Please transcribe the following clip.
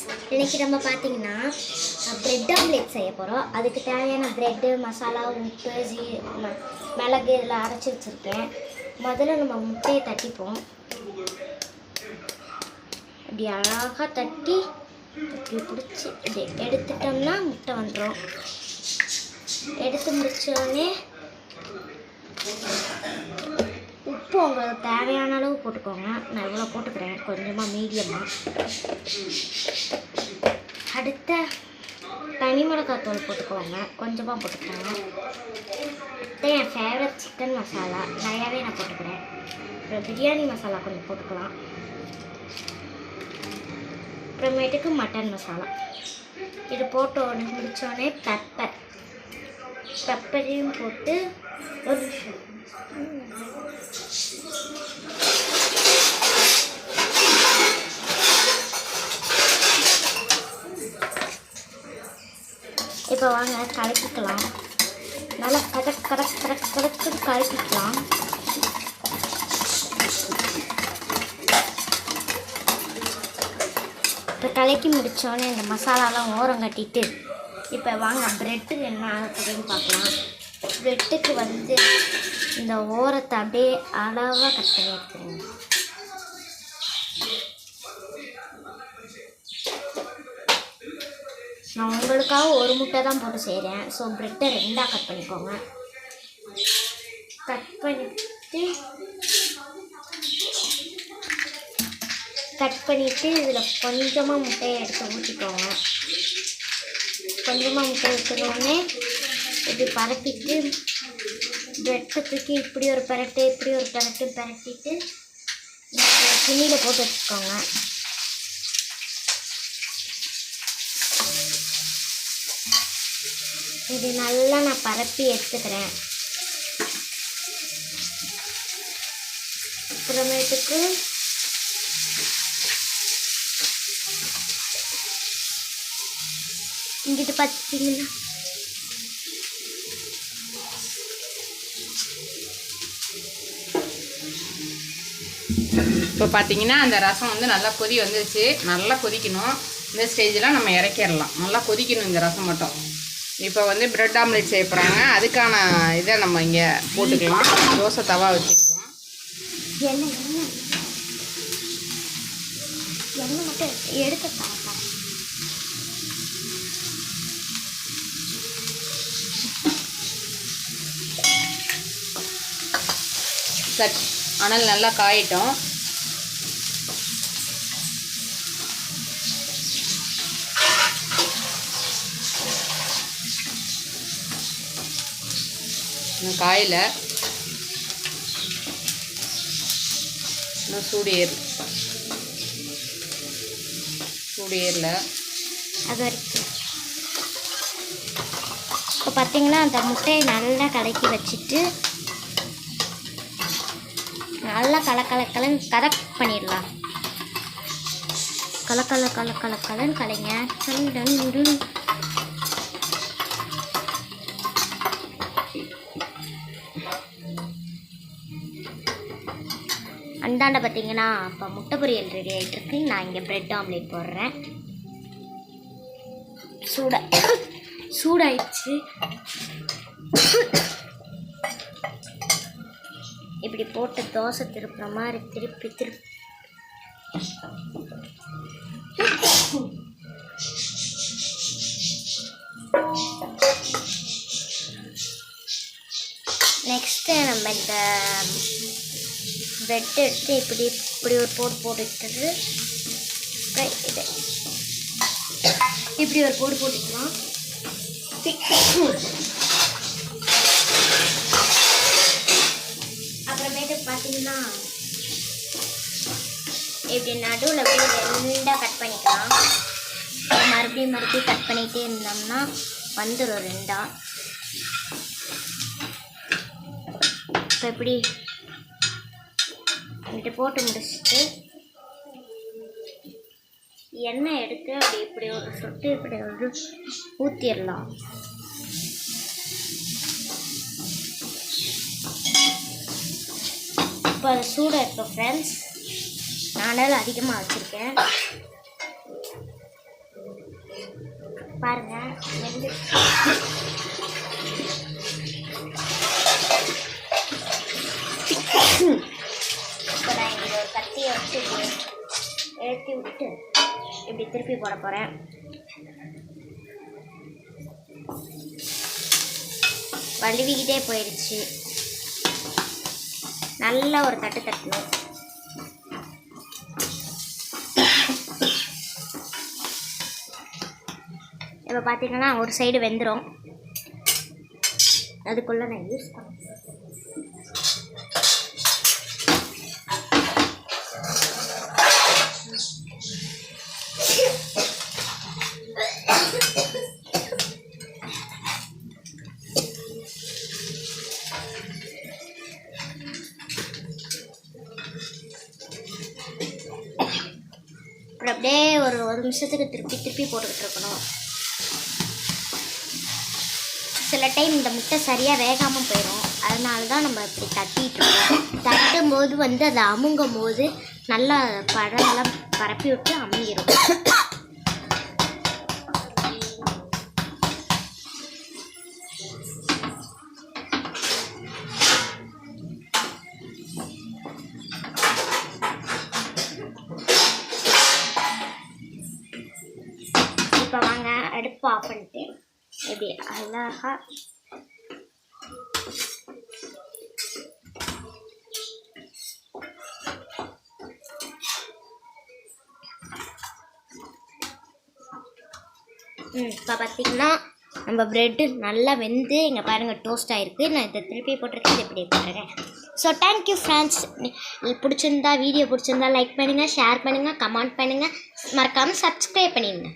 Friends இன்னைக்கு நம்ம பார்த்தீங்கன்னா ப்ரெட் ஆம்லேட் செய்ய போகிறோம் அதுக்கு தேவையான ப்ரெட்டு மசாலா உப்பு ஜீ ம- மிளகு இதெல்லாம் அரைச்சி வச்சுருக்கேன். முதல்ல நம்ம முட்டையை தட்டிப்போம். இப்படி அழகாக தட்டி இப்படி பிடிச்சி இப்படி எடுத்துட்டோம்னா முட்டை வந்துடும் எடுத்து முடித்தோடனே உப்பு உங்களுக்கு தேவையான அளவு போட்டுக்கோங்க. நான் இவ்வளோ போட்டுக்கிறேன். கொஞ்சமாக மீடியமாக அடுத்த தனி மிளகாத்தூள் போட்டுக்கோங்க. கொஞ்சமாக போட்டுக்கோங்க. அடுத்து என் ஃபேவரட் சிக்கன் மசாலா நிறையாவே நான் போட்டுக்கிறேன். அப்புறம் பிரியாணி மசாலா கொஞ்சம் போட்டுக்கலாம். அப்புறமேட்டுக்கு மட்டன் மசாலா இது போட்ட உடனே முடித்தோடனே பெப்பர் பெப்பரையும் போட்டு ஒரு இப்போ வாங்க கலக்கிக்கலாம். நல்லா கடக் கடக் கடக் கடக்கு கலக்கிக்கலாம். இப்போ கலக்கி முடித்தோடனே இந்த மசாலாலாம் ஓரம் கட்டிட்டு இப்போ வாங்க ப்ரெட்டு என்ன அப்படின்னு பார்க்கலாம். ப்ரெட்டுக்கு வந்து இந்த ஓரத்தை அப்படியே அளவாக கட் பண்ணி எடுத்துருங்க. நான் உங்களுக்காக ஒரு முட்டை தான் போட்டு செய்கிறேன் ஸோ ப்ரெட்டை ரெண்டாக கட் பண்ணிக்கோங்க. கட் பண்ணிட்டு கட் பண்ணிவிட்டு இதில் கொஞ்சமாக முட்டையை எடுத்து ஊற்றிக்கோங்க கொஞ்சமாக முட்டை ஊற்றினோடனே இது பரப்பிட்டு ப்ரெட்டை தூக்கி இப்படி ஒரு பரட்டு இப்படி ஒரு பரட்டு பரட்டிட்டு துணியில் போட்டு வச்சுக்கோங்க. இது நல்லா நான் பரப்பி எடுத்துக்கிறேன். அப்புறமேட்டுக்கு இங்கிட்டு பார்த்தீங்கன்னா இப்போ பார்த்தீங்கன்னா அந்த ரசம் வந்து நல்லா கொதி வந்துருச்சு. நல்லா கொதிக்கணும். இந்த ஸ்டேஜில் நம்ம இறக்கிடலாம். நல்லா கொதிக்கணும் இந்த ரசம் மட்டும். இப்போ வந்து பிரெட் ஆம்லேட் செய்ய போகிறாங்க அதுக்கான இதை நம்ம இங்கே போட்டுக்கலாம். தோசை தவா வச்சுக்கலாம். எடுத்து சட் அனல் நல்லா காயிட்டோம். இன்னும் காயில் இன்னும் சூடு ஏறு சூடு ஏறல. அது வரைக்கும். இப்போ பார்த்தீங்கன்னா அந்த முட்டையை நல்லா கலக்கி வச்சுட்டு நல்லா கல கல கரெக்ட் பண்ணிடலாம். கலக்கல கல கல கல கலைங்க. இந்தாண்ட பார்த்தீங்கன்னா இப்போ முட்டை பொரியல் ரெடி ஆகிட்டு இருக்கு. நான் இங்கே பிரெட் ஆம்லேட் போடுறேன். சூடா சூடாயிடுச்சு. இப்படி போட்டு தோசை திருப்புற மாதிரி திருப்பி திருப்பி நெக்ஸ்ட்டு நம்ம இந்த ரெட் எடுத்து இப்படி இப்படி ஒரு போடு போட்டுக்கிட்டது. அப்புறம் இது. இப்படி ஒரு போடு போட்டுக்கலாம். அப்புறமேட்டு பார்த்தீங்கன்னா இப்படி நடுவில் அப்படியே ரெண்டாக கட் பண்ணிக்கலாம். மறுபடியும் மறுபடியும் கட் பண்ணிகிட்டே இருந்தோம்னா வந்துடும் ரெண்டாக இப்போ எப்படி வந்துட்டு போட்டு முடிச்சுட்டு எண்ணெய் எடுத்து அப்படி இப்படி ஒரு சொட்டு இப்படி ஒரு ஊற்றிடலாம் இப்போ அது சூடாக இருக்கும் ஃப்ரெண்ட்ஸ் நான் அதிகமாக வச்சுருக்கேன். பாருங்கள் ஏற்றி விட்டு இப்படி திருப்பி போட போகிறேன் வழுவிக்கிட்டே போயிடுச்சு. நல்ல ஒரு தட்டு தட்டணும் இப்போ பார்த்தீங்கன்னா ஒரு சைடு வெந்துடும் அதுக்குள்ளே நான் யூஸ் பண்ணேன் அப்புறம் அப்படியே ஒரு ஒரு நிமிஷத்துக்கு திருப்பி திருப்பி போட்டுக்கிட்டு இருக்கணும். சில டைம் இந்த முட்டை சரியாக வேகாமல் போயிடும் அதனால தான் நம்ம இப்படி தட்டிட்டு இருக்கோம். தட்டும் போது வந்து அதை அமுங்கும் போது நல்லா பழமெல்லாம் பரப்பி விட்டு அமுங்கிடும் இப்போ வாங்க அடுப்பு ஆஃப் பண்ணிட்டு இப்படி அழகாக இப்போ பார்த்தீங்கன்னா நம்ம ப்ரெட்டு நல்லா வெந்து இங்கே பாருங்கள் டோஸ்ட் ஆகிருக்கு நான் இதை திருப்பி போட்டிருக்கேன். இது இப்படி போட்டிருக்கேன். ஸோ தேங்க்யூ ஃப்ரெண்ட்ஸ் பிடிச்சிருந்தா வீடியோ பிடிச்சிருந்தா லைக் பண்ணுங்கள் ஷேர் பண்ணுங்கள் கமெண்ட் பண்ணுங்கள் மறக்காமல் சப்ஸ்கிரைப் பண்ணிடுங்க.